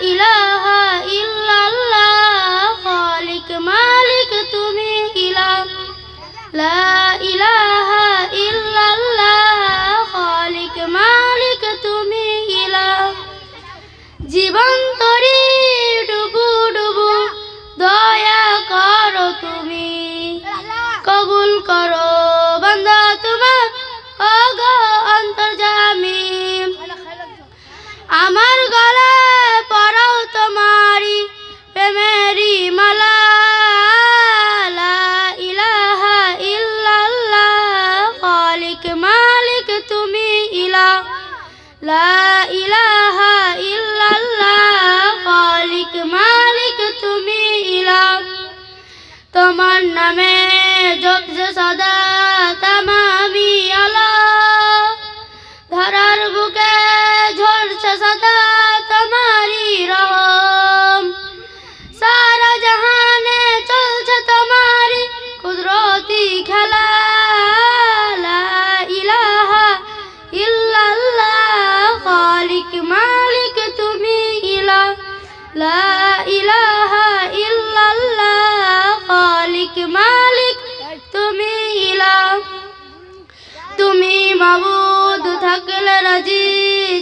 ইলাহা ইল্লাল্লাহ, খালিক মালিক তুমি ইলাহ। লা ইলাহা ইল্লাল্লাহ, খালিক মালিক তুমি ইলাহ। জীবন তরি ডুবু ডুবু, দয়া করো তুমি। কবুল করো বান্দা তোমার অগ অন্তর্জামী। আমার মালিক তুমি ইলা, লা ইলাহা ইল্লাল্লাহ খালিক মালিক তুমি ইলা। তোমার নামে জপছে সদা তামামি মালিক, তুমি ইলা। তুমি মাবুদ, থাকলে রাজি,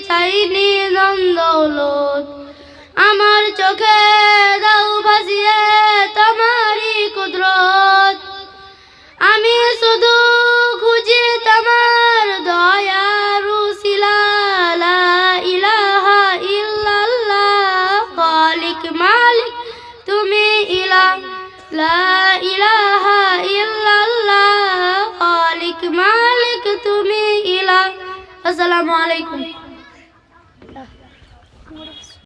চাইনি নন্দৌলত আমার চোখে দাও ভাসিয়ে তোমারি কুদরত। আমি শুধু খুঁজি তোমার দয়ার উসিলা লা ইলাহা ইল্লাল্লাহ, খালিক মালিক, তুমি ইলা। লা মালিক তুমি ইলাহ। আসসালামু আলাইকুম।